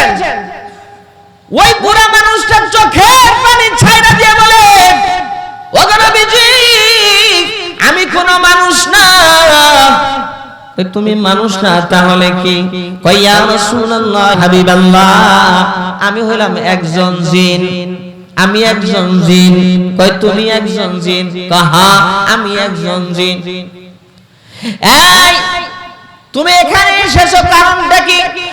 দিয়েছেন ওই বুড়া মানুষটার চোখে পানি ছাইরা দিয়ে বলে, ওগো নবীজি, আমি কোনো মানুষ না। তুমি মানুষ না, তাহলে কি? কইয়া রাসূলুল্লাহ, হাবিবাল্লাহ, আমি হইলাম একজন জিন। আমি একজন জিন। কই তুমি একজন জিন? কাহা আমি একজন জিন। এই, তুমি এখানে এসেছ কারণটা কি?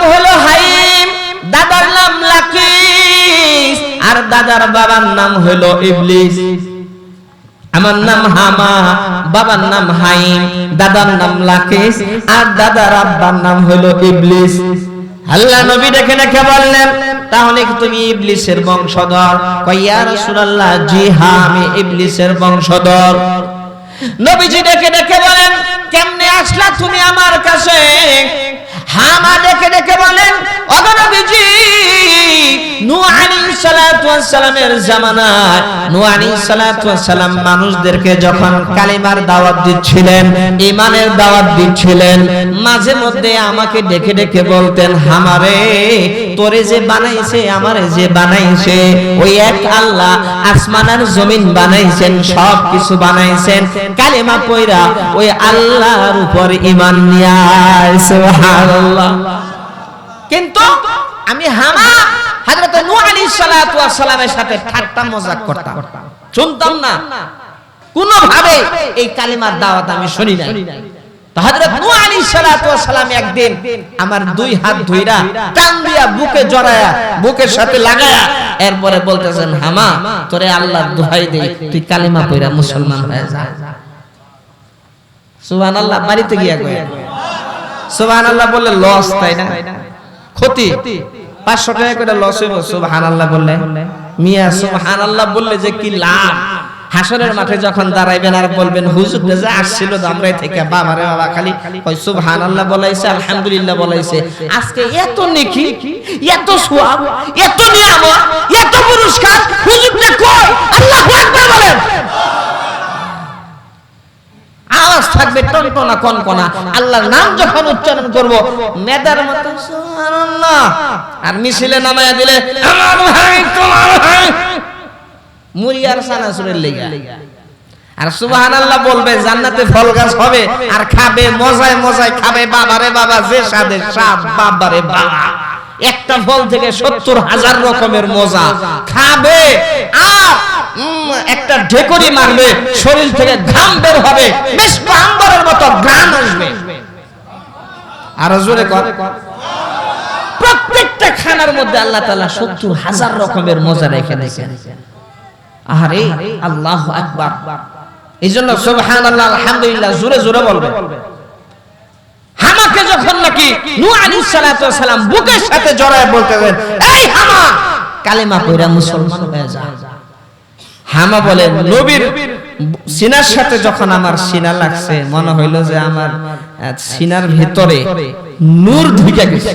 নাম হলো হাইম, দাদার নাম লাকিস, আর দাদার বাবার নাম হলো ইবলিস। আমার নাম হামা, বাবার নাম হাইম, দাদার নাম লাকিস, আর দাদার আব্বার নাম হলো ইবলিস। আল্লাহ নবী দেখে দেখে বললেন, তাহলে কি তুমি ইবলিসের বংশধর? জি হ্যাঁ আমি ইবলিসের বংশধর। নবীজি ডেকে ডেকে বলেন, কেমনে আসলা তুমি আমার কাছে? হামা ডেকে ডেকে বলেন ওগো সালামের জামানায় আলাইহিস সালাম মানুষদেরকে যখন কালিমার দাওয়াত দিচ্ছিলেন, ঈমানের দাওয়াত দিচ্ছিলেন, মাঝে মধ্যে আমাকে ডেকে ডেকে বলতেন, হামারে, তোরে যে বানাইছে, আমারে যে বানাইছে, ওই এক আল্লাহ আসমান আর জমিন বানাইছেন, সব কিছু বানাইছেন, কালেমা পয়রা ওই আল্লাহর উপর ইমান নিয়া সুবহানাল্লাহ। কিন্তু আমি হামা হযরত নূহ আলাইহিস সালাতু ওয়াস সালামের সাথে ঠাট্টা মজাক করতাম। শুনতাম না। কোন ভাবে এই কালিমার দাওয়াত আমি শুনি না হযরত নূহ আলাইহিস সালাতু ওয়াস সালাম একদিন আমার দুই হাত ধইরা টান দিয়া বুকে জড়ায়া, বুকের সাথে লাগায়া এরপরে বলতেছেন, হামা, তোরে আল্লাহর দোহাই দেই, তুই কালিমা পয়রা মুসলমান হয়ে যা। সুবহানাল্লাহ, বাড়িতে গিয়া কয়, সুবহানাল্লাহ বললে লস তাই না? ক্ষতি। পাঁচশো টাকা করে লস হইব, সুবহানাল্লাহ বললে। মিয়া, সুবহানাল্লাহ বললে যে কি লাভ? হাসরের মাঠে যখন দাঁড়াইবেন আর বলবেন, হুজুর, যে আসছিল দামরাই থেকে বাবারে বাবা খালি। কই সুবহানাল্লাহ বলাইছে, আলহামদুলিল্লাহ বলাইছে। আজকে এত নেকি, এত সওয়াব এত নিয়ামত, এত পুরস্কার, হুজুরটা কই? আল্লাহু আকবার বলেন। আওয়াজ থাকবে টনটনা, কনকনা। আল্লাহর নাম যখন উচ্চারণ করব মেদার মতো, সুবহানাল্লাহ। আর মিছিলে নামায়া দিলে আমার ভাই তোমার ভাই মুড়ি আর আর সুবহানাল্লাহ বলবে, জান্নাতে ফল গাছ হবে আর খাবে, মজায় মজায় খাবে বাবারে বাবা, যে স্বাদ বাবারে বাবা একটা ফল থেকে সত্তর হাজার রকমের মজা। খাবে আর একটা ঢেকরি মারবে, শরীর থেকে ঘাম বের হবে, বেশ আম্বরের মতো ঘ্রাণ আসবে। আর জোরে কর। প্রত্যেকটা খানার মধ্যে আল্লাহ তাআলা সত্তর হাজার রকমের মজা রেখে দিয়েছেন। আরে আল্লাহ আকবার। এই জন্য সুবহানাল্লাহ, আলহামদুলিল্লাহ, জোরে জোরে বলবে। হামাকে যখন নাকি নূহ আলাইহিস সালাতু সালাম বুকের সাথে জড়ায় বলতেছেন, এই হামা! কালেমা পড়া মুসলমান হয়ে যা। হামা বলে, নবীর সিনার সাথে যখন আমার সিনা লাগছে, মনে হইল যে আমার সিনার ভিতরে নূর ঢুকে গেছে।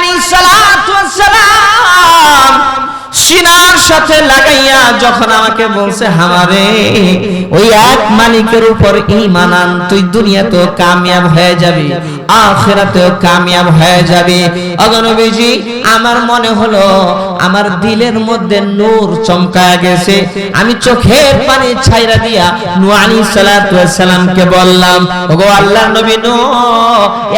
সিনার সাথে লাগাইয়া যখন আমাকে বলছে, হামারে, ওই এক মালিকের উপর ঈমান আন, তুই দুনিয়াতেও কামিয়াব হয়ে যাবি, আখিরাতেও কামিয়াব হয়ে যাবি। অগনবীজি আমার মনে হলো, আমার দিলের মধ্যে নূর চমকায় গেছে। আমি চোখের পানি ছাইরা দিয়া ওয়াস সালামকে বললাম, ওগো আল্লাহর নবী নূহ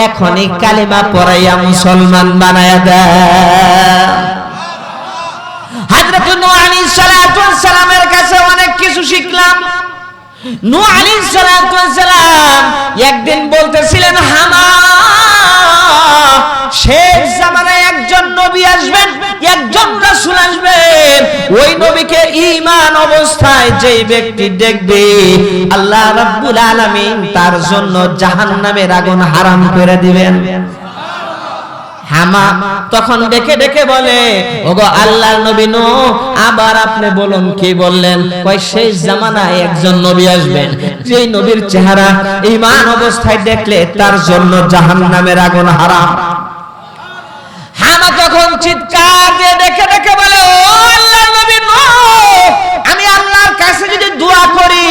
এখনই কালিমা পড়াইয়া মুসলমান বানায়া দেয়। একদিন বলতেছিলেন শেষ জামানায় একজন নবী আসবেন, একজন রাসূল আসবেন। ওই নবীকে ইমান অবস্থায় যে ব্যক্তি দেখবে, আল্লাহ রাব্বুল আলামিন তার জন্য জাহান নামের আগুন হারাম করে দিবেন। হামা তখন ডেকে ডেকে বলে, ওগো আল্লাহর নবী নো আবার আপনি বলুন কি বললেন? কয় শেষ জামানায় একজন নবী আসবেন, যেই নবীর চেহারা ঈমান অবস্থায় দেখলে তার জন্য জাহান্নামের আগুন হারাম। হামা তখন চিৎকার দিয়ে ডেকে ডেকে বলে, ও আল্লাহর নবী নো আমি আল্লাহর কাছে যদি দোয়া করি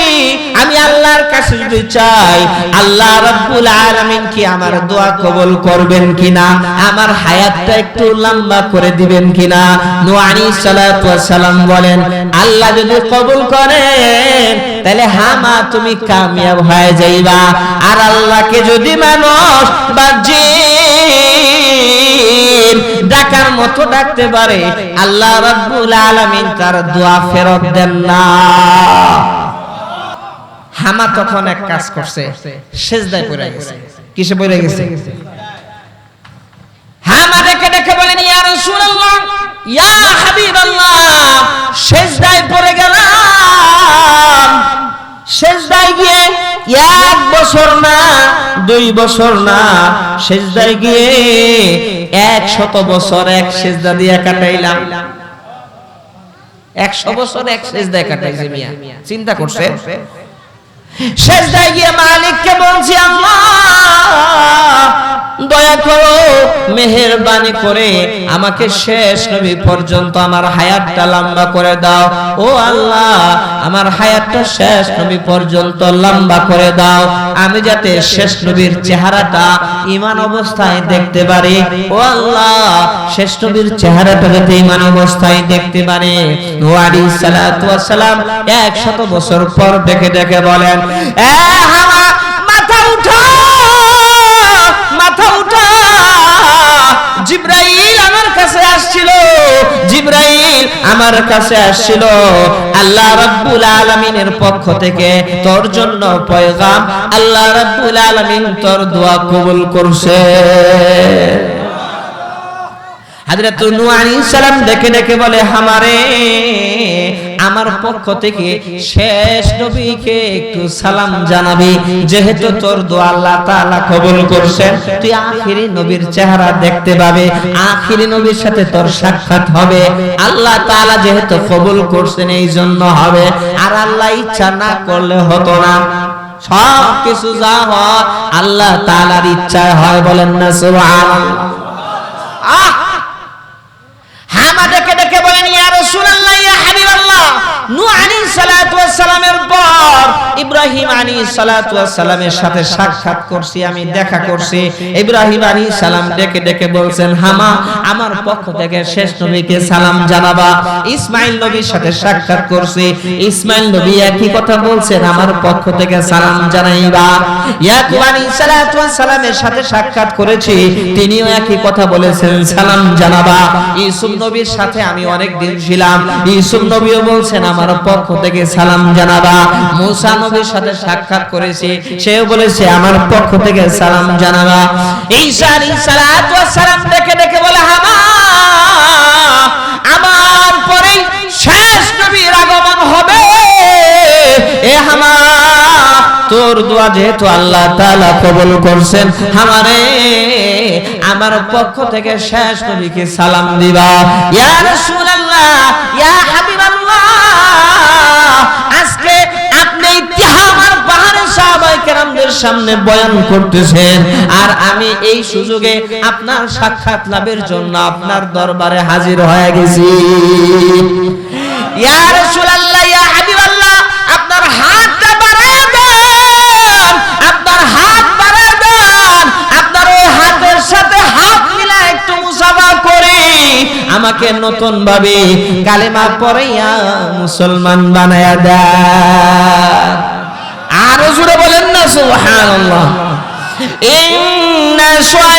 আমি আল্লাহর কাছে যদি চাই, আল্লাহ রাব্বুল আলামিন কি আমার দোয়া কবুল করবেন কিনা? আমার হায়াতটা একটু লম্বা করে দিবেন কিনা? নূহ সালাতু সালাম বলেন, আল্লাহ যদি কবুল করেন, তাহলে হামা তুমি কামিয়াব হয়ে যাইবা। আর আল্লাহকে যদি মানুষ বা জিন ডাকার মতো ডাকতে পারে, আল্লাহ রাব্বুল আলামিন তার দোয়া ফেরত দেন না। হামা তখন এক কাজ করছে সেজদায় পড়ে গেছে। কিসে পড়ে গেছে? হামা ডেকে ডেকে বলেন ইয়া রাসূলুল্লাহ ইয়া হাবিবাল্লাহ সেজদায় পড়ে গেলাম। সেজদায় গিয়ে এক বছর না দুই বছর না সেজদায় গিয়ে এক শত বছর এক সেজদা দিয়ে কাটাইলাম। একশো বছর এক সেজদায় কাটাইছে মিয়া। চিন্তা করছে? সেজদায় গিয়ে মালিককে বলছি আল্লাহ দয়া করো, মেহেরবানি করে আমাকে শেষ নবী পর্যন্ত আমার হায়াতটা লম্বা করে দাও। ও আল্লাহ, আমার হায়াতটা শেষ নবী পর্যন্ত লম্বা করে দাও। আমি যাতে শেষ নবীর চেহারাটা ইমান অবস্থায় দেখতে পারি। ও আল্লাহ, শেষ নবীর চেহারাটা যাতে ইমান অবস্থায় দেখতে পারি। সালাতু সালাম একশত বছর পর ডেকে ডেকে বলেন জিব্রাইল আমার কাছে আসছিল। জিব্রাইল আমার কাছে আসছিল। আল্লাহ রাব্বুল আলামিনের পক্ষ থেকে তোর জন্য পয়গাম। আল্লাহ রাব্বুল আলামিন তোর দোয়া কবুল করছে। হযরত নূহ সালাম দেখে দেখে বলে, হামারে, আমার পক্ষ থেকে শেষ নবীকে একটু সালাম জানাবি। যেহেতু তোর দোয়া আল্লাহ তাআলা কবুল করছেন, তুই আখিরি নবীর চেহারা দেখতে পাবে। আখিরি নবীর সাথে তোর সাক্ষাৎ হবে। আল্লাহ তাআলা যেহেতু কবুল করছেন এই জন্য হবে। আর আল্লাহ ইচ্ছা না করলে হতো না। সব কিছু যা হয়, আল্লাহ তাআলার ইচ্ছায় হয় বলেন না, সুবহানাল্লাহ। আহ! হামা ডেকে সাক্ষাৎ আমার পক্ষ থেকে সালাম ইসমাইল নবী একই কথা বলছেন, আমার পক্ষ থেকে সালাম জানাইবা। সালামের সাথে সাক্ষাৎ করেছি, তিনিও একই কথা বলেছেন, সালাম জানাবা। ইউসুফ নবীর সাথে আমি অনেক দিন ছিলাম। ইউসুফ নবীও বলছেন, আমার পক্ষ থেকে সালাম জানাবা। মুসা নবীর সাথে সাক্ষাৎ করেছি। সেও বলেছে, আমার পক্ষ থেকে সালাম জানাবা। ঈসা আলাইহিস সালাম দেখে দেখে বলে, হামা, আমার পরেই শেষ নবীর আগমন হবে। এ হামা, তোর দোয়া যেহেতু আল্লাহ তাআলা কবুল করছেন আমারে আমার পক্ষ থেকে শেষ নবীকে সালাম দিবা। ইয়া রাসূলুল্লাহ সামনে বয়ান করতেছেন। আর আমি এই সুযোগে আপনার সাক্ষাৎ লাভের জন্য আপনার দরবারে হাজির হয়ে গেছি। আপনার হাত আপনার হাতের সাথে হাত একটু মুসাফা করে। আমাকে নতুন ভাবে কালেমা পড়াইয়া মুসলমান বানায়া আরও জুড়ে বলেন না সুবহানাল্লাহ ইন্না সালাতি ওয়া